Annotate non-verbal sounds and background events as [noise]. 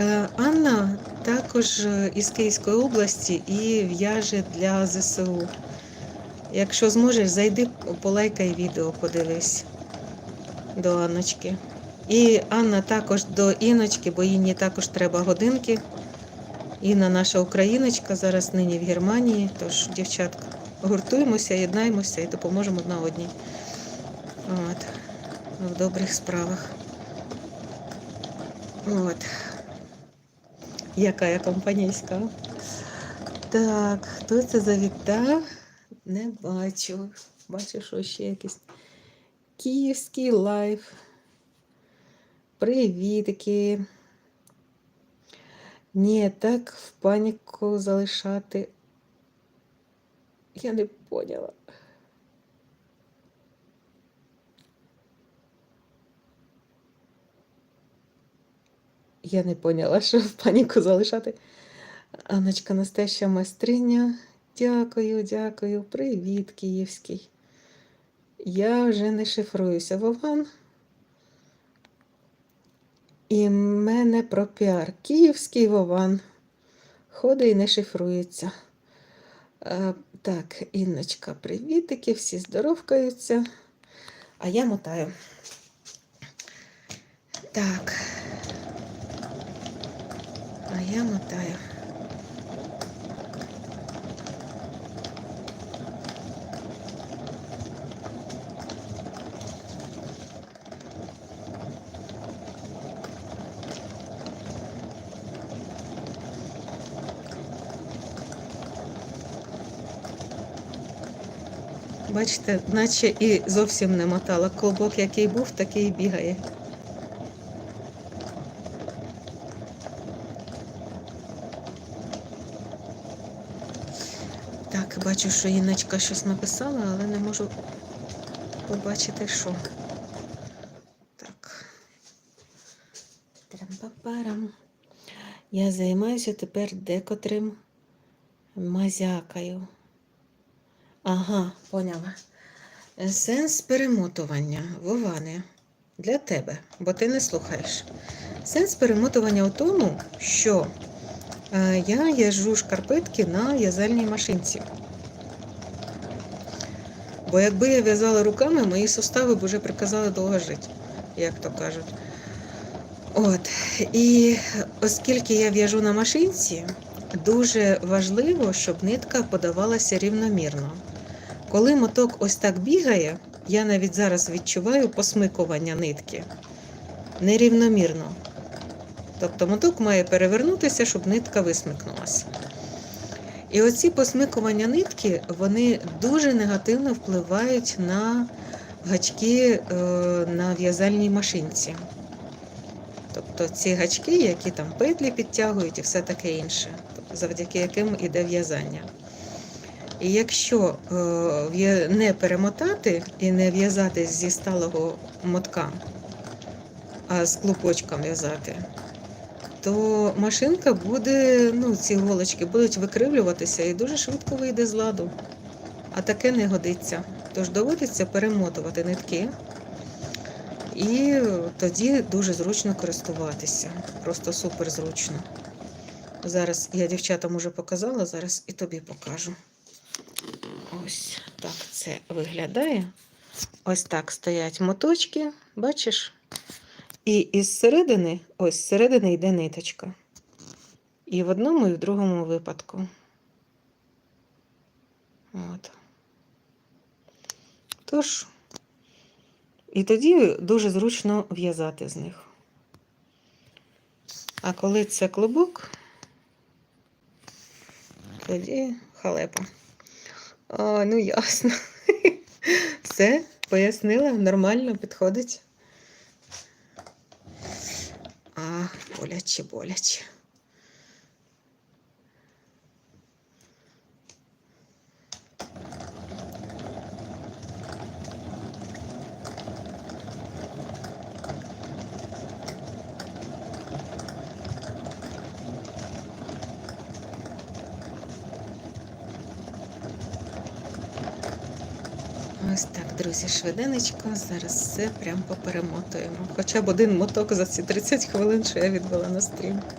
Е, Анна також е, із Київської області і в'яже для ЗСУ. Якщо зможеш, зайди, полайкай відео, подивись до Анночки. І Анна також до Іночки, бо їй також треба годинки. Інна наша україночка, зараз нині в Германії. Тож, дівчатка, гуртуємося, єднаємося і допоможемо одна одній. От. В добрих справах. От. Яка я компанійська. Так, хто це завітав? Не бачу. Бачу, що ще якийсь київський лайф. Привітки. Ні, так в паніку залишати. Я не поняла. Я не поняла, що в паніку залишати. Аночка Настеща майстриня. Дякую, дякую. Привіт, Київський. Я вже не шифруюся Вован. І мене про піар. Київський Вован. Ходить і не шифрується. А, так, Інночка, привітики, всі здоровкаються. А я мотаю. Так. А я мотаю. Бачите, наче і зовсім не мотала. Клубок, який був, такий бігає. Так, бачу, що Інночка щось написала, але не можу побачити, що. Так. Трам-па-парам. Я займаюся тепер декотрим мазякою. Ага, поняла. Сенс перемотування, Воване, для тебе, бо ти не слухаєш. Сенс перемотування у тому, що я в'яжу шкарпетки на в'язальній машинці. Бо якби я в'язала руками, мої сустави б вже приказали довго жити, як то кажуть. От. І оскільки я в'яжу на машинці, дуже важливо, щоб нитка подавалася рівномірно. Коли моток ось так бігає, я навіть зараз відчуваю посмикування нитки нерівномірно. Тобто моток має перевернутися, щоб нитка висмикнулася. І оці посмикування нитки вони дуже негативно впливають на гачки е, на в'язальній машинці. Тобто ці гачки, які там петлі підтягують і все таке інше, завдяки яким іде в'язання. І якщо е, не перемотати і не в'язати зі сталого мотка, а з клубочком в'язати, то машинка буде, ну, ці голочки будуть викривлюватися і дуже швидко вийде з ладу. А таке не годиться. Тож доводиться перемотувати нитки. І тоді дуже зручно користуватися. Просто супер зручно. Зараз я дівчатам уже показала, зараз і тобі покажу. Ось так це виглядає. Ось так стоять моточки, бачиш? І із середини, ось з середини йде ниточка. І в одному, і в другому випадку. От. Тож, і тоді дуже зручно в'язати з них. А коли це клубок, тоді халепа. А, ну ясно. [laughs] Все, пояснила, нормально підходить. А, боляче, боляче. Ось так, друзі, швиденечко. Зараз все прям поперемотуємо. Хоча б один моток за ці 30 хвилин, що я відвела на стрімку.